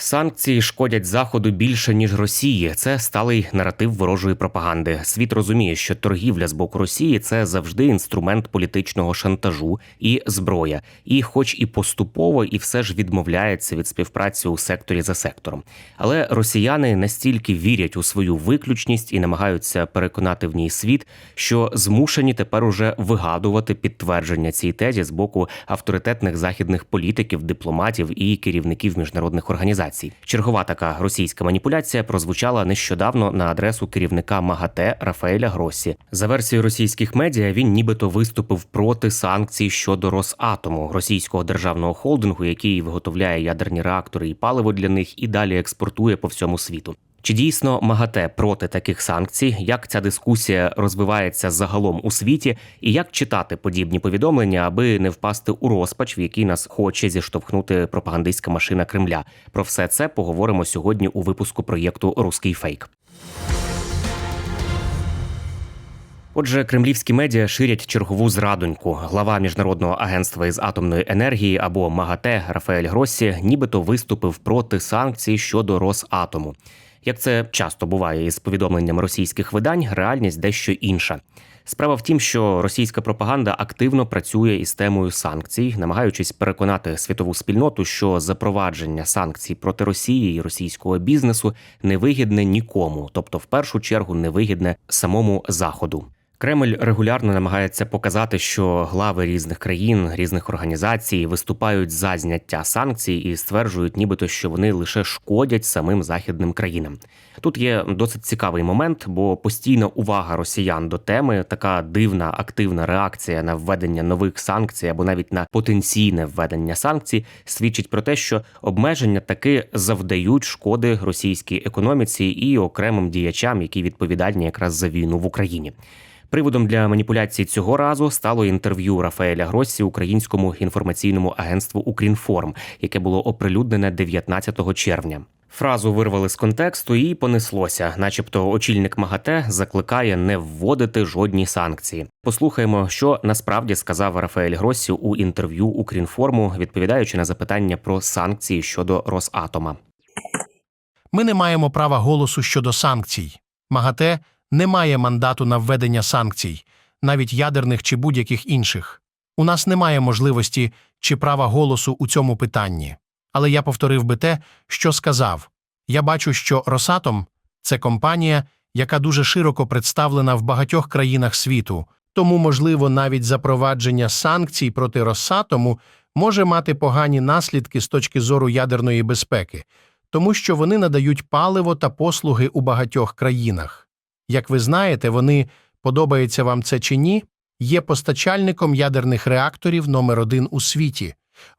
Санкції шкодять заходу більше ніж Росії. Це сталий наратив ворожої пропаганди. Світ розуміє, що торгівля з боку Росії це завжди інструмент політичного шантажу і зброя, і, хоч і поступово, і все ж відмовляється від співпраці у секторі за сектором. Але росіяни настільки вірять у свою виключність і намагаються переконати в ній світ, що змушені тепер уже вигадувати підтвердження цій тезі з боку авторитетних західних політиків, дипломатів і керівників міжнародних організацій. Чергова така російська маніпуляція прозвучала нещодавно на адресу керівника МАГАТЕ Рафаеля Гросі. За версією російських медіа, він нібито виступив проти санкцій щодо Росатому, російського державного холдингу, який виготовляє ядерні реактори і паливо для них, і далі експортує по всьому світу. Чи дійсно МАГАТЕ проти таких санкцій? Як ця дискусія розвивається загалом у світі, і як читати подібні повідомлення, аби не впасти у розпач, в який нас хоче зіштовхнути пропагандистська машина Кремля? Про все це поговоримо сьогодні у випуску проєкту Руський фейк. Отже, кремлівські медіа ширять чергову зрадоньку. Глава міжнародного агентства із атомної енергії або МАГАТЕ Рафаель Гроссі нібито виступив проти санкцій щодо Росатому. Як це часто буває із повідомленням російських видань, реальність дещо інша. Справа в тім, що російська пропаганда активно працює із темою санкцій, намагаючись переконати світову спільноту, що запровадження санкцій проти Росії і російського бізнесу невигідне нікому, тобто в першу чергу невигідне самому заходу. Кремль регулярно намагається показати, що глави різних країн, різних організацій виступають за зняття санкцій і стверджують, нібито що вони лише шкодять самим західним країнам. Тут є досить цікавий момент, бо постійна увага росіян до теми, така дивна активна реакція на введення нових санкцій або навіть на потенційне введення санкцій, свідчить про те, що обмеження таки завдають шкоди російській економіці і окремим діячам, які відповідальні якраз за війну в Україні. Приводом для маніпуляцій цього разу стало інтерв'ю Рафаеля Гроссі українському інформаційному агентству Укрінформ, яке було оприлюднене 19 червня. Фразу вирвали з контексту і понеслося, начебто, очільник МАГАТЕ закликає не вводити жодні санкції. Послухаємо, що насправді сказав Рафаель Гроссі у інтерв'ю Укрінформу, відповідаючи на запитання про санкції щодо Росатома. Ми не маємо права голосу щодо санкцій. МАГАТЕ не має мандату на введення санкцій, навіть ядерних чи будь-яких інших. У нас немає можливості чи права голосу у цьому питанні. Але я повторив би те, що сказав. Я бачу, що Росатом це компанія, яка дуже широко представлена в багатьох країнах світу, тому, можливо, навіть запровадження санкцій проти Росатому може мати погані наслідки з точки зору ядерної безпеки, тому що вони надають паливо та послуги у багатьох країнах. Як ви знаєте, вони, подобається вам це чи ні, є постачальником ядерних реакторів номер один у світі.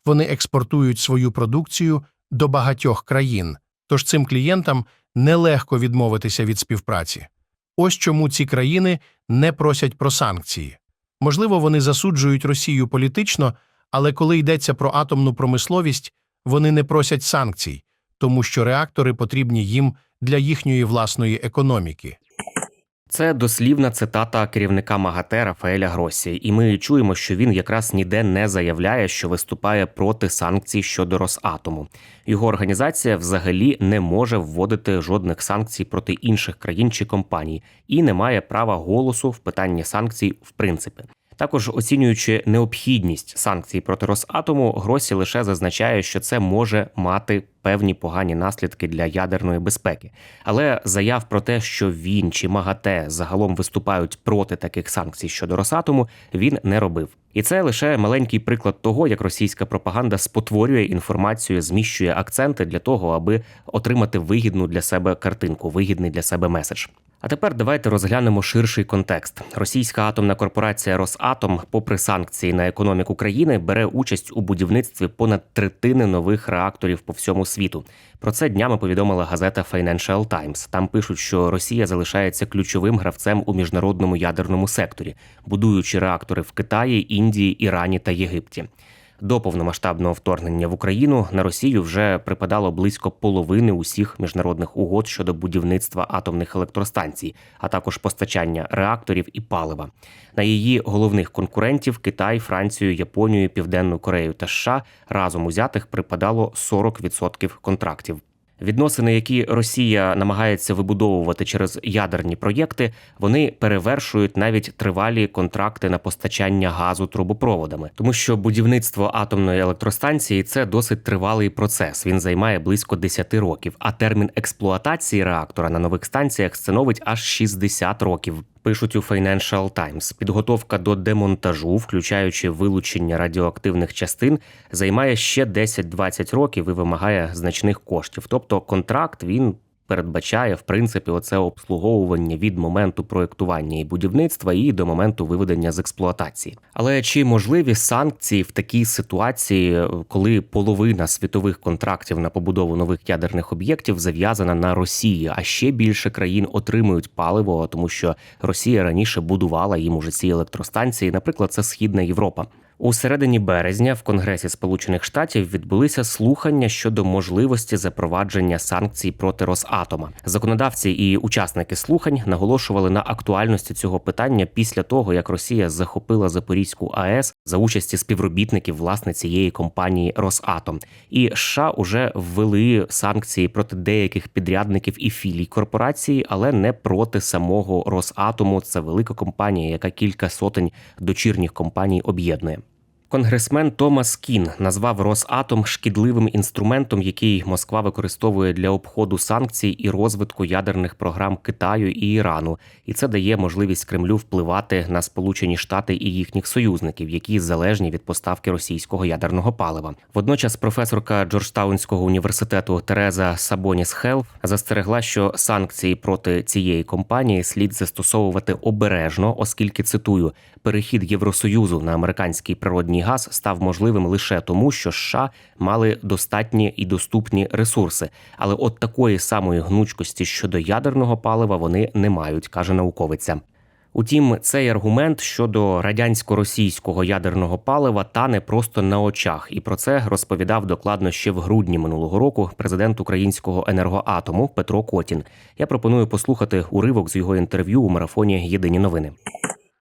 Вони експортують свою продукцію до багатьох країн, тож цим клієнтам нелегко відмовитися від співпраці. Ось чому ці країни не просять про санкції. Можливо, вони засуджують Росію політично, але коли йдеться про атомну промисловість, вони не просять санкцій, тому що реактори потрібні їм для їхньої власної економіки. Це дослівна цитата керівника МАГАТЕ Рафаеля Гросі, і ми чуємо, що він якраз ніде не заявляє, що виступає проти санкцій щодо Росатому. Його організація взагалі не може вводити жодних санкцій проти інших країн чи компаній і не має права голосу в питанні санкцій в принципі. Також оцінюючи необхідність санкцій проти Росатому, Гросі лише зазначає, що це може мати певні погані наслідки для ядерної безпеки. Але заяв про те, що він чи МАГАТЕ загалом виступають проти таких санкцій щодо Росатому, він не робив. І це лише маленький приклад того, як російська пропаганда спотворює інформацію, зміщує акценти для того, аби отримати вигідну для себе картинку, вигідний для себе меседж. А тепер давайте розглянемо ширший контекст. Російська атомна корпорація Росатом, попри санкції на економіку країни, бере участь у будівництві понад третини нових реакторів по всьому світу. Про це днями повідомила газета Financial Times. Там пишуть, що Росія залишається ключовим гравцем у міжнародному ядерному секторі, будуючи реактори в Китаї, Індії, Ірані та Єгипті. До повномасштабного вторгнення в Україну на Росію вже припадало близько половини усіх міжнародних угод щодо будівництва атомних електростанцій, а також постачання реакторів і палива. На її головних конкурентів Китай, Францію, Японію, Південну Корею та США разом узятих припадало 40% контрактів. Відносини, які Росія намагається вибудовувати через ядерні проєкти, вони перевершують навіть тривалі контракти на постачання газу трубопроводами, тому що будівництво атомної електростанції це досить тривалий процес. Він займає близько 10 років. А термін експлуатації реактора на нових станціях становить аж 60 років. Пишуть у Financial Times. Підготовка до демонтажу, включаючи вилучення радіоактивних частин, займає ще 10-20 років і вимагає значних коштів. Тобто контракт він передбачає в принципі оце обслуговування від моменту проєктування і будівництва і до моменту виведення з експлуатації. Але чи можливі санкції в такій ситуації, коли половина світових контрактів на побудову нових ядерних об'єктів зав'язана на Росії, а ще більше країн отримують паливо, тому що Росія раніше будувала їм уже ці електростанції, наприклад, це Східна Європа. У середині березня в Конгресі Сполучених Штатів відбулися слухання щодо можливості запровадження санкцій проти Росатома. Законодавці і учасники слухань наголошували на актуальності цього питання після того, як Росія захопила Запорізьку АЕС за участі співробітників власне цієї компанії Росатом. І США уже ввели санкції проти деяких підрядників і філій корпорації, але не проти самого Росатому. Це велика компанія, яка кілька сотень дочірніх компаній об'єднує. Конгресмен Томас Кін назвав Росатом шкідливим інструментом, який Москва використовує для обходу санкцій і розвитку ядерних програм Китаю і Ірану, і це дає можливість Кремлю впливати на Сполучені Штати і їхніх союзників, які залежні від поставки російського ядерного палива. Водночас професорка Джорджтаунського університету Тереза Сабоніс Хелф застерегла, що санкції проти цієї компанії слід застосовувати обережно, оскільки цитую перехід Євросоюзу на американський природній газ став можливим лише тому, що США мали достатні і доступні ресурси. Але от такої самої гнучкості щодо ядерного палива вони не мають, каже науковиця. Утім, цей аргумент щодо радянсько-російського ядерного палива тане просто на очах, і про це розповідав докладно ще в грудні минулого року президент українського енергоатому Петро Котін. Я пропоную послухати уривок з його інтерв'ю у марафоні Єдині новини.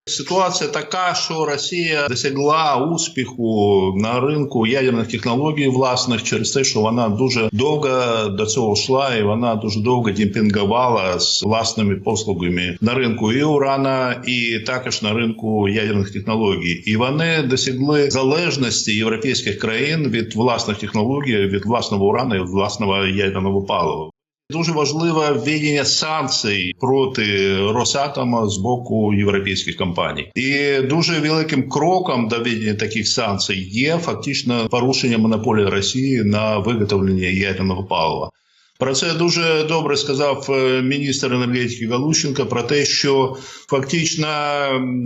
Ситуація така, що Росія досягла успіху на ринку ядерних технологій власних через те, що вона дуже довго до цього йшла, і вона дуже довго демпінгувала з власними послугами на ринку і урана, і також на ринку ядерних технологій. І вони досягли залежності європейських країн від власних технологій, від власного урана і від власного ядерного палива. Дуже важливе введення санкцій проти Росатома з боку європейських компаній, і дуже великим кроком до введення таких санкцій є фактично порушення монополії Росії на виготовлення ядерного палива. Про це дуже добре сказав е, міністр енергетики Галущенко про те, що фактично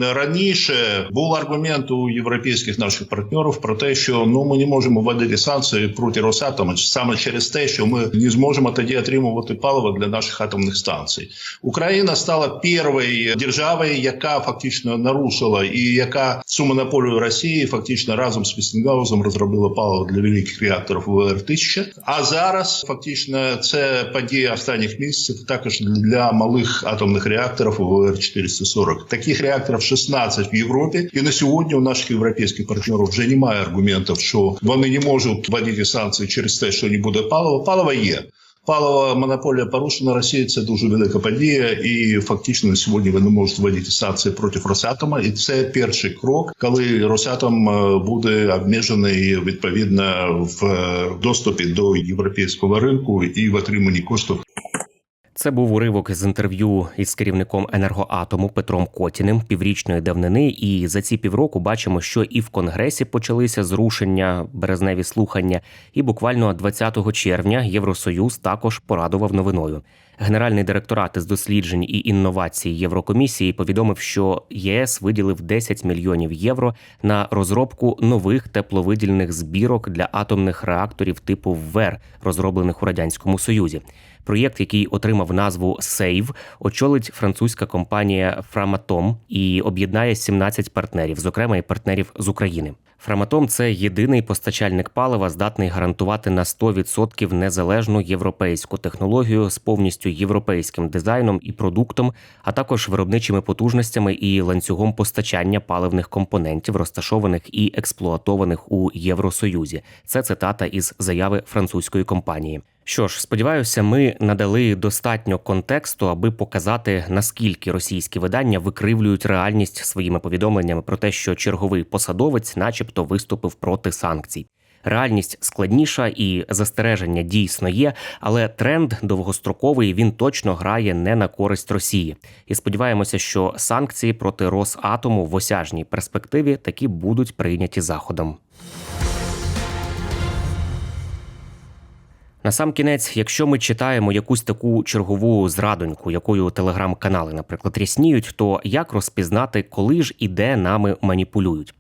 раніше був аргумент у європейських наших партнерів про те, що ну ми не можемо вводити санкції проти Росатома саме через те, що ми не зможемо тоді отримувати паливо для наших атомних станцій. Україна стала першою державою, яка фактично нарушила і яка цю монополію Росії фактично разом з Вестінгаузом розробила паливо для великих реакторів ВР-1000. А зараз фактично це подія останніх місяців також для малих атомних реакторів ВР-440. Таких реакторів 16 в Європі. І на сьогодні у наших європейських партнерів вже немає аргументів, що вони не можуть вводити санкції через те, що не буде палива. Палива є. Палова монополія порушена Росії. Це дуже велика подія, і фактично сьогодні вони можуть вводити санкції проти Росатома. І це перший крок, коли Росатом е, буде обмежений відповідно в е, доступі до європейського ринку і в отриманні коштів Це був уривок з інтерв'ю із керівником енергоатому Петром Котіним піврічної давнини. І за ці півроку бачимо, що і в конгресі почалися зрушення, березневі слухання, і буквально 20 червня Євросоюз також порадував новиною. Генеральний директорат із досліджень і інновацій Єврокомісії повідомив, що ЄС виділив 10 мільйонів євро на розробку нових тепловидільних збірок для атомних реакторів типу ВЕР, розроблених у радянському союзі. Проєкт, який отримав назву SAVE, очолить французька компанія Framatome і об'єднає 17 партнерів, зокрема і партнерів з України. Фраматом це єдиний постачальник палива, здатний гарантувати на 100% незалежну європейську технологію з повністю європейським дизайном і продуктом, а також виробничими потужностями і ланцюгом постачання паливних компонентів, розташованих і експлуатованих у Євросоюзі. Це цитата із заяви французької компанії. Що ж, сподіваюся, ми надали достатньо контексту, аби показати наскільки російські видання викривлюють реальність своїми повідомленнями про те, що черговий посадовець, начебто, виступив проти санкцій. Реальність складніша і застереження дійсно є, але тренд довгостроковий він точно грає не на користь Росії. І сподіваємося, що санкції проти Росатому в осяжній перспективі таки будуть прийняті заходом. На сам кінець, якщо ми читаємо якусь таку чергову зрадоньку, якою телеграм-канали, наприклад, рісніють, то як розпізнати, коли ж і де нами маніпулюють?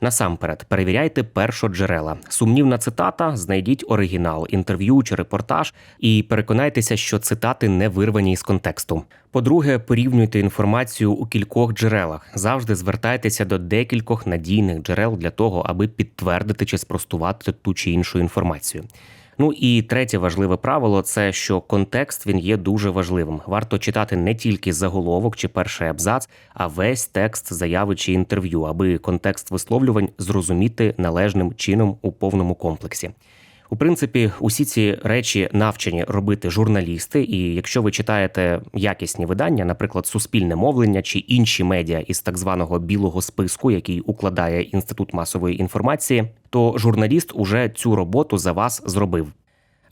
Насамперед, перевіряйте першоджерела. Сумнівна цитата, знайдіть оригінал, інтерв'ю чи репортаж і переконайтеся, що цитати не вирвані із контексту. По-друге, порівнюйте інформацію у кількох джерелах. Завжди звертайтеся до декількох надійних джерел для того, аби підтвердити чи спростувати ту чи іншу інформацію. Ну і третє важливе правило це що контекст він є дуже важливим. Варто читати не тільки заголовок чи перший абзац, а весь текст заяви чи інтерв'ю, аби контекст висловлювань зрозуміти належним чином у повному комплексі. У принципі, усі ці речі навчені робити журналісти, і якщо ви читаєте якісні видання, наприклад, суспільне мовлення чи інші медіа із так званого білого списку, який укладає інститут масової інформації, то журналіст уже цю роботу за вас зробив.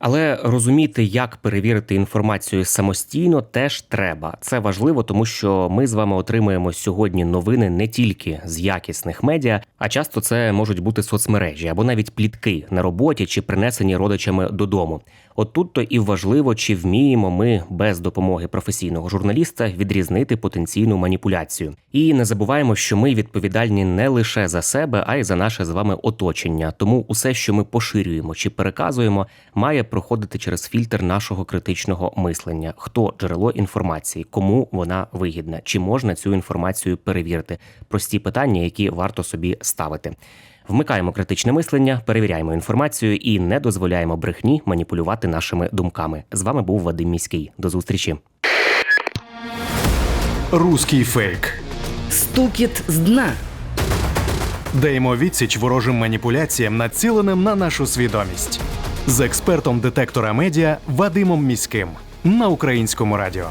Але розуміти, як перевірити інформацію самостійно, теж треба. Це важливо, тому що ми з вами отримуємо сьогодні новини не тільки з якісних медіа, а часто це можуть бути соцмережі або навіть плітки на роботі чи принесені родичами додому. От тут то і важливо, чи вміємо ми без допомоги професійного журналіста відрізнити потенційну маніпуляцію. І не забуваємо, що ми відповідальні не лише за себе, а й за наше з вами оточення. Тому усе, що ми поширюємо чи переказуємо, має проходити через фільтр нашого критичного мислення. Хто джерело інформації, кому вона вигідна, чи можна цю інформацію перевірити? Прості питання, які варто собі ставити. Вмикаємо критичне мислення, перевіряємо інформацію і не дозволяємо брехні маніпулювати нашими думками. З вами був Вадим Міський. До зустрічі. Руський фейк. Стукіт з дна. Даємо відсіч ворожим маніпуляціям, націленим на нашу свідомість. З експертом детектора медіа Вадимом Міським на українському радіо.